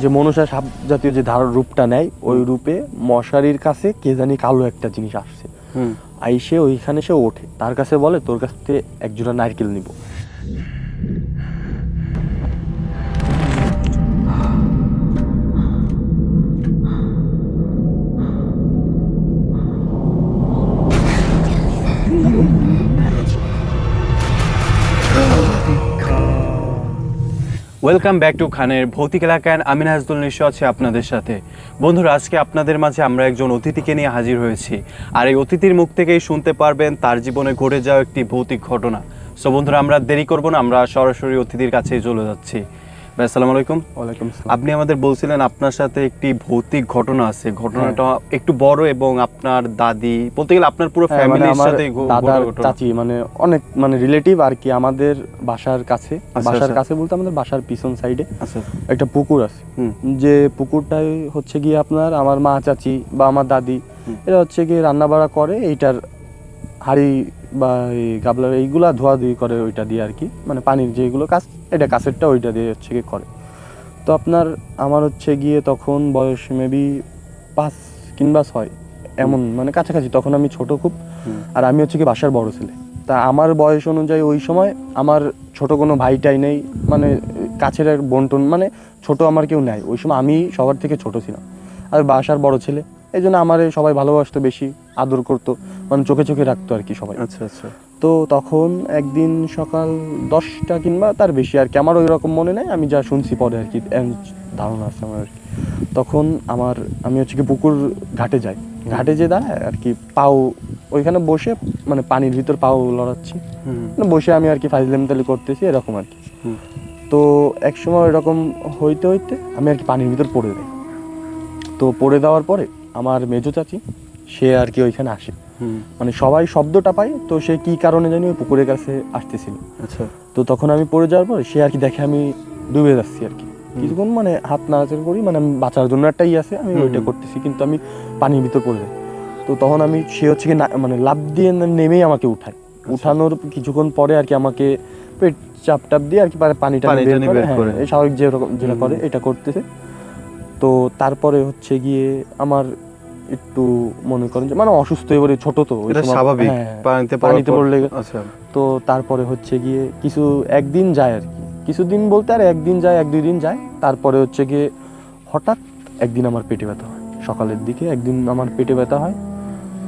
যে মনসা সাপ জাতীয় যে ধার রূপটা নেয় ওই রূপে মশারির কাছে কে জানি কালো একটা জিনিস আসছে। আইসে ওইখানে সে ওঠে। তার কাছে বলে তোর কাছ থেকে একজোড়া নারকেল নিব। ওয়েলকাম ব্যাক টু খানের ভৌতিক এলাকায় আমি নাজদুল আছে আপনাদের সাথে। বন্ধুরা, আজকে আপনাদের মাঝে আমরা একজন অতিথিকে নিয়ে হাজির হয়েছি। আর এই অতিথির মুখ থেকেই শুনতে পারবেন তার জীবনে ঘটে যাওয়া একটি ভৌতিক ঘটনা। সো বন্ধুরা, আমরা দেরি করব না, আমরা সরাসরি অতিথির কাছেই চলে যাচ্ছি। ভাই আসসালামু আলাইকুম। ওয়ালাইকুম আপনি আমাদের বলছিলেন আপনার সাথে একটি ভৌতিক ঘটনা আছে। ঘটনাটা একটু বড় এবং আপনার দাদি বলতে গেলে আপনার পুরো হ্যাঁ, মানে ফ্যামিলির সাথে দাদার চাচি মানে অনেক মানে রিলেটিভ আর কি আমাদের বাসার কাছে। আচ্ছা, বাসার আচ্ছা। কাছে বলতে আমাদের বাসার পিছন সাইডে আচ্ছা। একটা পুকুর আছে। যে পুকুরটাই হচ্ছে গিয়ে আপনার আমার মা চাচি বা আমার দাদি। এরা হচ্ছে গিয়ে রান্না বাড়া করে এইটার হাড়ি বা এই গাবলার এইগুলা ধোয়াধুয়ি করে ওইটা দিয়ে আর কি। মানে পানির যেগুলো কাজ এটা কাছেরটা ওইটা দিয়ে হচ্ছে গিয়ে করে। তো আপনার আমার হচ্ছে গিয়ে তখন বয়স মেবি পাঁচ কিংবা ছয় এমন মানে কাছাকাছি। তখন আমি ছোট খুব আর আমি হচ্ছে কি বাসার বড় ছেলে। তা আমার বয়স অনুযায়ী ওই সময় আমার ছোট কোনো ভাইটাই নেই মানে কাছের এক বন্টন মানে ছোট আমার কেউ নেই। ওই সময় আমি সবার থেকে ছোট ছিলাম। আর বাসার বড় ছেলে এই জন্য আমার সবাই ভালোবাসতো বেশি আদর করতো। মানে চোখে চোখে রাখতো আর কি সবাই। আচ্ছা আচ্ছা। তো তখন একদিন সকাল দশটা কিংবা তার বেশি আর কি আমার ওই রকম মনে নেই আমি যা শুনছি পরে আর কি ধারণা আছে আমার আর কি। তখন আমার আমি হচ্ছে কি পুকুর ঘাটে যাই ঘাটে যে দাঁড়ায় আর কি পাও ওইখানে বসে মানে পানির ভিতর পাও লড়াচ্ছি। মানে বসে আমি আর কি ফাইজলেমতালি করতেছি এরকম আর কি। তো এক সময় এরকম হইতে হইতে আমি আর কি পানির ভিতর পড়ে যাই। তো পড়ে দেওয়ার পরে আমার মেজো চাচি সে আর কি ওইখানে আসে। মানে সবাই শব্দটা পায় তো সে কি কারণে জানি ওই পুকুরের কাছে আসতেছিল। আচ্ছা। তো তখন আমি পড়ে যাওয়ার পর সে আর কি দেখে আমি ডুবে যাচ্ছি আর কি। কিছুক্ষণ মানে হাত নাড়াচাড়া করি মানে আমি বাঁচার জন্য একটা ই আছে আমি ওইটা করতেছি কিন্তু আমি পানির ভিতর পড়ে যাই। তো তখন আমি সে হচ্ছে কি মানে লাভ দিয়ে নেমেই আমাকে উঠায়। আচ্ছা। উঠানোর কিছুক্ষণ পরে আর কি আমাকে পেট চাপ টাপ দিয়ে আর কি পানিটা হ্যাঁ, স্বাভাবিক যেরকম যেটা করে এটা করতেছে। তো তারপরে হচ্ছে গিয়ে আমার একটু মনে করেন যে মানে অসুস্থ এবারে ছোট তো স্বাভাবিক হ্যাঁ, পানিতে পানিতে পড়লে আচ্ছা। তো তারপরে হচ্ছে গিয়ে কিছু একদিন যায় আর কি। কিছুদিন বলতে আর একদিন যায় এক দুই দিন যায় তারপরে হচ্ছে গিয়ে হঠাৎ একদিন আমার পেটে ব্যথা হয়। সকালের দিকে একদিন আমার পেটে ব্যথা হয়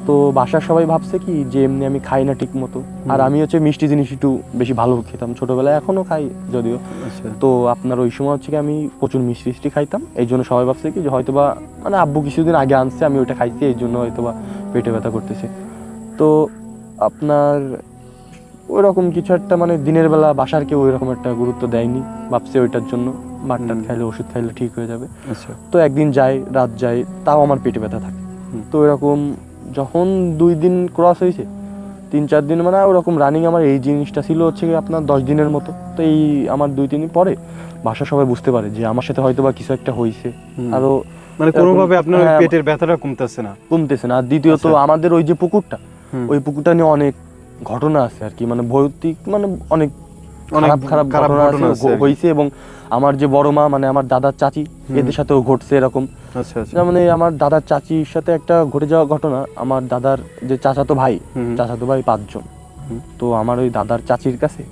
তো বাসার সবাই ভাবছে কি যে এমনি আমি খাই না ঠিক মতো আর আমি হচ্ছে মিষ্টি জিনিস একটু বেশি ভালো খেতাম। ছোটবেলায় এখনও খাই যদিও। আচ্ছা। তো আপনার ওই সময় হচ্ছে কি আমি প্রচুর মিষ্টি মিষ্টি খাইতাম। এই জন্য সবাই ভাবছে কি যে হয়তো বা মানে আব্বু কিছুদিন আগে আনছে আমি ওইটা খাইছি এই জন্য হয়তো বা পেটে ব্যথা করতেছে। তো আপনার ওই রকম কিছু একটা মানে দিনের বেলা বাসার কেউ ওই রকম একটা গুরুত্ব দেয়নি। ভাবছে ওইটার জন্য হুম। খাইলে ওষুধ খাইলে ঠিক হয়ে যাবে। আচ্ছা। তো একদিন যায় রাত যায় তাও আমার পেটে ব্যথা থাকে। তো এরকম যখন দুই দিন ক্রস হয়েছে তিন চার দিন মানে ওরকম রানিং আমার এই জিনিসটা ছিল হচ্ছে আপনার দশ দিনের মতো। তো এই আমার দুই তিন পরে বাসা সবাই বুঝতে পারে যে আমার সাথে হয়তো বা কিছু একটা হয়েছে। আরও মানে কোনোভাবে আপনার হ্যাঁ, পেটের ব্যথাটা কমতেছে না? কমতেছে না। আর দ্বিতীয়ত আচ্ছা। আমাদের ওই যে পুকুরটা ওই পুকুরটা নিয়ে অনেক ঘটনা আছে আর কি। মানে ভৌতিক মানে অনেক খারাপ খারাপ ঘটনা হয়েছে এবং আমার যে বড় মা মানে আমার দাদার চাচি এদের সাথেও ঘটছে এরকম। এই আমার দাদার চাচির সাথে একটা ঘটে যাওয়া ঘটনা আমার দাদার যে চাচাতো ভাই। চাচাতো ভাই পাঁচজন। তো আমার ওই দাদার চাচির কাছে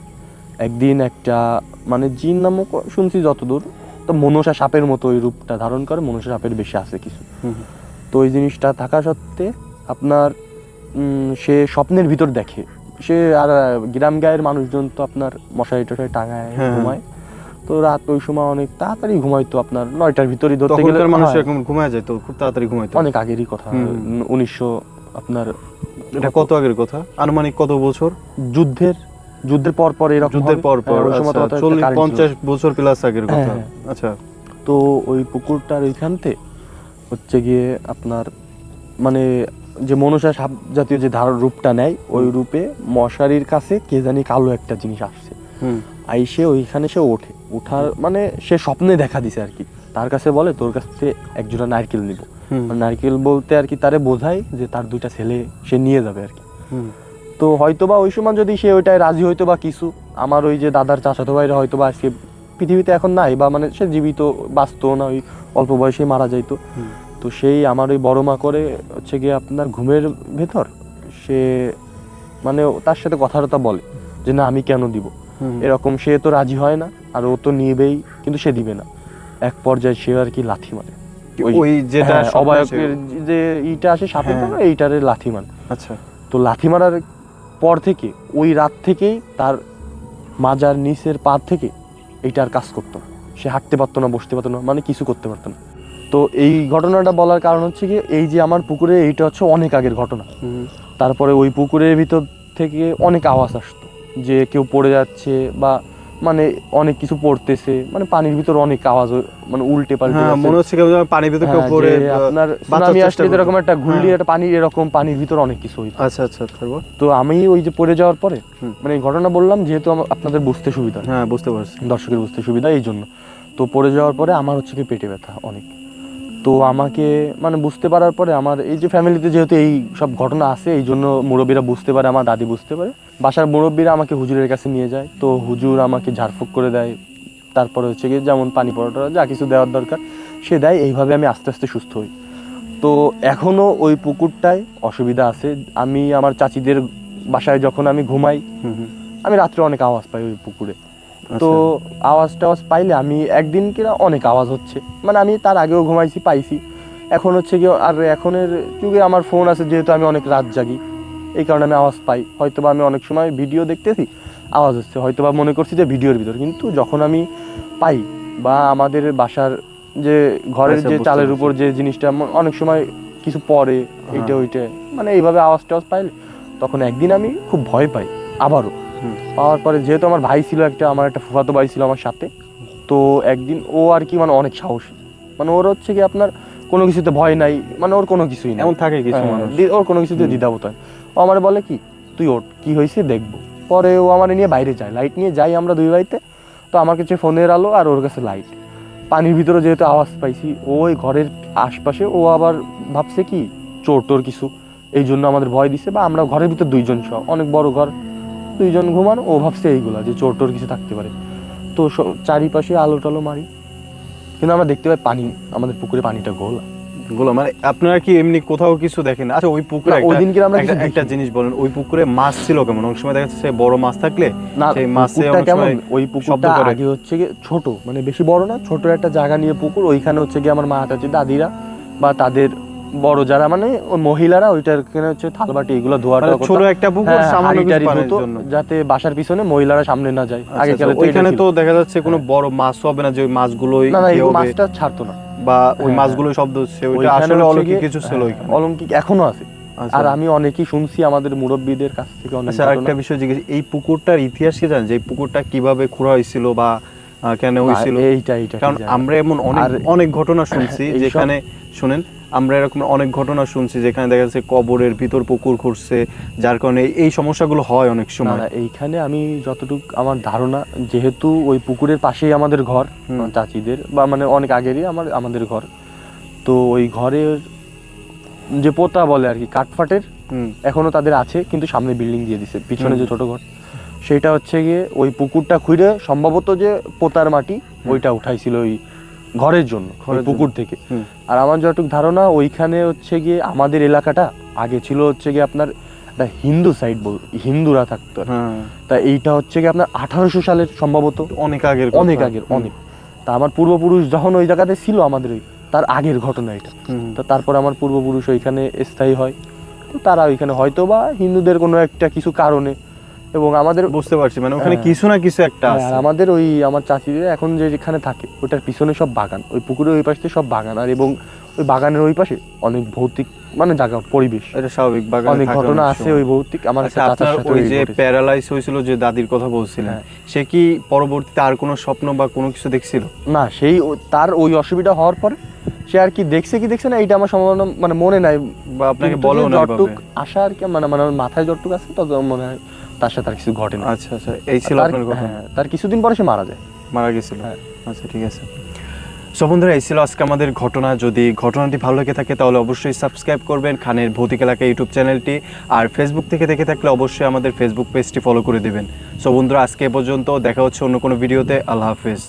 একদিন একটা মানে জিন নামক শুনছি যতদূর তো মনসা সাপের মতো ওই রূপটা ধারণ করে মনসা সাপের বেশি আছে কিছু। তো ওই জিনিসটা থাকা সত্ত্বে আপনার উম, সে স্বপ্নের ভিতর দেখে। সে আর গ্রাম গায়ের মানুষজন তো আপনার মশারি টশারি টাঙায় হ্যাঁ। ঘুমায়। তো রাত ওই সময় অনেক তাড়াতাড়ি ঘুমাইতো আপনার নয়টার ভিতরে ধরতে গেলে মানুষ এরকম ঘুমায় যেত খুব তাড়াতাড়ি ঘুমাইতো অনেক আগেরই কথা। উনিশশো আপনার এটা কত আগের কথা? আনুমানিক কত বছর? যুদ্ধের যুদ্ধের পর পর এরকম যুদ্ধের পর পর হ্যাঁ, সময় আচ্ছা, চল্লিশ। পঞ্চাশ বছর প্লাস আগের কথা। হ্যাঁ, আচ্ছা। তো ওই পুকুরটার ওইখানতে হচ্ছে গিয়ে আপনার মানে যে মনসা সাপ জাতীয় যে ধার রূপটা নেয় ওই রূপে মশারির কাছে কে জানি কালো একটা জিনিস আসছে। আইসে ওইখানে সে ওঠে। ওঠার মানে সে স্বপ্নে দেখা দিছে আর কি। তার কাছে বলে তোর কাছ থেকে একজোড়া নারকেল নিব। নারকেল বলতে আর কি তারে বোঝায় যে তার দুইটা ছেলে সে নিয়ে যাবে আর কি। তো হয়তো বা ওই সময় যদি সে ওইটায় রাজি হয়তো বা কিছু আমার ওই যে দাদার চাচাতো ভাইরা হয়তো বা আজকে পৃথিবীতে এখন নাই বা মানে সে জীবিত বাঁচতো না ওই অল্প বয়সে মারা যাইতো। তো সেই আমার ওই বড় মা করে হচ্ছে গিয়ে আপনার ঘুমের ভেতর সে মানে তার সাথে কথা টথা বলে যে না আমি কেন দিব? এরকম সে তো রাজি হয় না আর ও তো নিবেই কিন্তু সে দিবে না। এক পর্যায়ে সে আর কি লাথি মারে। ওই- যেটা হ্যাঁ, অবায়কের যে ইটা আসে সাপের হ্যাঁ। এইটারে লাথি মান আচ্ছা। তো লাথি মারার পর থেকে ওই রাত থেকেই তার মাজার নিচের পা থেকে এইটা আর কাজ করতো। সে হাঁটতে পারতো না বসতে পারতো না মানে কিছু করতে পারতো না। তো এই ঘটনাটা বলার কারণ হচ্ছে কি এই যে আমার পুকুরে এইটা হচ্ছে অনেক আগের ঘটনা। তারপরে ওই পুকুরের ভিতর থেকে অনেক আওয়াজ আসতো যে কেউ পড়ে যাচ্ছে বা মানে অনেক কিছু পড়তেছে মানে পানির ভিতর অনেক আওয়াজ মানে উল্টে পাল্টে হ্যাঁ মনে হচ্ছে কেউ পানির ভিতর কেউ হ্যাঁ, পড়ে আপনার সুনামি আসলে এরকম একটা ঘুরলি হ্যাঁ। একটা পানি এরকম পানির ভিতর অনেক কিছু হইতো। আচ্ছা আচ্ছা তারপর? তো আমি ওই যে পড়ে যাওয়ার পরে মানে এই ঘটনা বললাম যেহেতু আপনাদের বুঝতে সুবিধা। হ্যাঁ বুঝতে পারছি। দর্শকের বুঝতে সুবিধা এই জন্য। তো পড়ে যাওয়ার পরে আমার হচ্ছে কি পেটে ব্যথা অনেক। তো আমাকে মানে বুঝতে পারার পরে আমার এই যে ফ্যামিলিতে যেহেতু এই সব ঘটনা আছে এই জন্য মুরব্বীরা বুঝতে পারে আমার দাদি বুঝতে পারে। বাসার মুরব্বীরা আমাকে হুজুরের কাছে নিয়ে যায়। তো হুজুর আমাকে ঝাড়ফুঁক করে দেয়। তারপরে হচ্ছে কি যেমন পানি পরোটা যা কিছু দেওয়ার দরকার সে দেয়। এইভাবে আমি আস্তে আস্তে সুস্থ হই। তো এখনও ওই পুকুরটায় অসুবিধা আছে। আমি আমার চাচিদের বাসায় যখন আমি ঘুমাই আমি রাত্রে অনেক আওয়াজ পাই ওই পুকুরে। তো আওয়াজ টাওয়াজ পাইলে আমি একদিন কিনা অনেক আওয়াজ হচ্ছে। মানে আমি তার আগেও ঘুমাইছি পাইছি। এখন হচ্ছে কি আর এখনের যুগে আমার ফোন আছে যেহেতু আমি অনেক রাত জাগি এই কারণে আমি আওয়াজ পাই। হয়তো বা আমি অনেক সময় ভিডিও দেখতেছি আওয়াজ হচ্ছে। হয়তো বা মনে করছি যে ভিডিওর ভিতর। কিন্তু যখন আমি পাই বা আমাদের বাসার যে ঘরের আচ্ছা, যে চালের উপর যে জিনিসটা অনেক সময় কিছু পরে এইটা হ্যাঁ। ওইটা মানে এইভাবে আওয়াজ টাওয়াজ পাইলে তখন একদিন আমি খুব ভয় পাই আবারও। পাওয়ার পরে যেহেতু আমার ভাই ছিল একটা আমার একটা ফুফাতো ভাই ছিল আমার সাথে তো একদিন ও আর কি মানে অনেক সাহসী। মানে ওর হচ্ছে কি আপনার কোনো কিছুতে ভয় নাই মানে ওর কোনো কিছুই নাই। এমন থাকে কিছু হ্যাঁ, মানুষ। ওর কোনো কিছুতে। দ্বিধাবোধ হয়। ও আমার বলে কি তুই ওঠ কি হয়েছে দেখব। পরে ও আমার নিয়ে বাইরে যায়। লাইট নিয়ে যাই আমরা দুই ভাইতে। তো আমার কাছে ফোনের আলো আর ওর কাছে লাইট পানির ভিতরে যেহেতু আওয়াজ পাইছি ওই ঘরের আশপাশে ও আবার ভাবছে কি চোর টোর কিছু। এই জন্য আমাদের ভয় দিছে বা আমরা ঘরের ভিতর দুইজন সহ অনেক বড় ঘর দুইজন ঘুমান ও ভাবছে এইগুলা যে চোর টোর কিছু থাকতে পারে। তো চারিপাশে আলো টালো মারি। কিন্তু আমরা দেখতে পাই পানি আমাদের পুকুরে পানিটা গোলা। গুলো মানে আপনারা কি এমনি কোথাও কিছু দেখেন? আচ্ছা ওই পুকুরে ওই দিনকে আমরা একটা-। জিনিস বলেন ওই পুকুরে মাছ ছিল কেমন? অনেক সময় দেখা যাচ্ছে বড় মাছ থাকলে না সেই মাছে কেমন? ওই পুকুরটা আগে হচ্ছে ছোট মানে বেশি বড় না ছোট একটা জায়গা নিয়ে পুকুর ওইখানে হচ্ছে গিয়ে আমার মা চাচি দাদিরা বা তাদের বড় যারা মানে ওই মহিলারা ওইটার এখানে হচ্ছে থালবাটি এগুলো ধোয়া মানে ছোট একটা পুকুর হ্যাঁ, সামান্য কিছু যাতে বাসার পিছনে মহিলারা সামনে না যায়। আচ্ছা, আগে আচ্ছা, কালে তো ওইখানে তো দেখা যাচ্ছে কোনো বড় মাছ হবে না যে ওই মাছগুলোই না না মাছটা ছাড়তো না। বা ওই হ্যাঁ, মাছগুলো শব্দ হচ্ছে ওইটা আসলে অলৌকিক কিছু ছিল হ্যাঁ, অলৌকিক এখনও আছে। আচ্ছা। আর আমি অনেকই শুনছি আমাদের মুরব্বীদের কাছ থেকে অনেক আচ্ছা। আরেকটা বিষয় জিজ্ঞেস এই পুকুরটার ইতিহাস কি জানেন? যে এই পুকুরটা কীভাবে খোঁড়া হয়েছিল বা কেন হয়েছিল? এইটা এইটা কারণ। আমরা এমন অনেক অনেক ঘটনা শুনছি যেখানে শুনেন আমরা এরকম অনেক ঘটনা শুনছি যেখানে দেখা যাচ্ছে কবরের ভিতর পুকুর খুঁড়ছে যার কারণে এই সমস্যাগুলো হয় অনেক সময়। এইখানে আমি যতটুকু আমার ধারণা যেহেতু ওই পুকুরের পাশেই আমাদের ঘর চাচিদের বা মানে অনেক আগেরই আমার আমাদের ঘর। তো ওই ঘরের যে পোতা বলে আর কি কাঠফাটের এখনও তাদের আছে কিন্তু সামনে বিল্ডিং দিয়ে দিছে পিছনে যে ছোট ঘর। সেটা হচ্ছে গিয়ে ওই পুকুরটা খুঁড়ে সম্ভবত যে পোতার মাটি ওইটা উঠাইছিল ওই ঘরের জন্য পুকুর থেকে। আর আমার যতটুকু ধারণা ওইখানে হচ্ছে গিয়ে আমাদের এলাকাটা আগে ছিল হচ্ছে গিয়ে আপনার একটা হিন্দু সাইড বল হিন্দুরা থাকতো। হ্যাঁ। তা এইটা হচ্ছে কি আপনার আঠারোশো সালের সম্ভবত। অনেক আগের অনেক আগের অনেক। তা আমার পূর্বপুরুষ যখন ওই জায়গাতে ছিল আমাদের ওই তার আগের ঘটনা এটা। তো তারপর আমার পূর্বপুরুষ ওইখানে স্থায়ী হয়। তো তারা ওইখানে হয়তো বা হিন্দুদের কোনো একটা কিছু কারণে এবং আমাদের বুঝতে পারছি মানে ওখানে হ্যাঁ। কিছু না কিছু একটা হ্যাঁ, আছে। আর আমাদের ওই আমার চাচিদের এখন যে যেখানে থাকে ওটার পিছনে সব বাগান। ওই পুকুরের ওই পাশে সব বাগান। আর এবং ওই বাগানের ওই পাশে অনেক ভৌতিক মানে জায়গা পরিবেশ। এটা স্বাভাবিক বাগানে অনেক ঘটনা আছে ওই ভৌতিক আমার আচ্ছা চাচার সাথে ওই যে। প্যারালাইজ হয়েছিল যে দাদির কথা বলছিলেন হ্যাঁ। সে কি পরবর্তীতে আর কোনো স্বপ্ন বা কোনো কিছু দেখছিল? না সেই তার ওই অসুবিধা হওয়ার পরে সে আর কি দেখছে কি দেখছে না এইটা আমার সম্ভাবনা মানে মনে নাই। বা আপনাকে বলো না যতটুক আশা আর কি মানে মানে মাথায় যতটুক আছে তত মনে হয়। তার সাথে আর কিছু ঘটে না। আচ্ছা আচ্ছা এই ছিল তার- আপনার কথা? হ্যাঁ, তার কিছুদিন পরে সে মারা যায়। মারা গেছিল? হ্যাঁ। আচ্ছা ঠিক আছে। সো বন্ধুরা এই ছিল আজকে আমাদের ঘটনা। যদি ঘটনাটি ভালো লেগে থাকে তাহলে অবশ্যই সাবস্ক্রাইব করবেন খানের ভৌতিক এলাকা ইউটিউব চ্যানেলটি। আর ফেসবুক থেকে দেখে থাকলে অবশ্যই আমাদের ফেসবুক পেজটি ফলো করে দেবেন। সো বন্ধুরা আজকে এ পর্যন্ত। দেখা হচ্ছে অন্য কোনো ভিডিওতে আল্লাহ হাফেজ।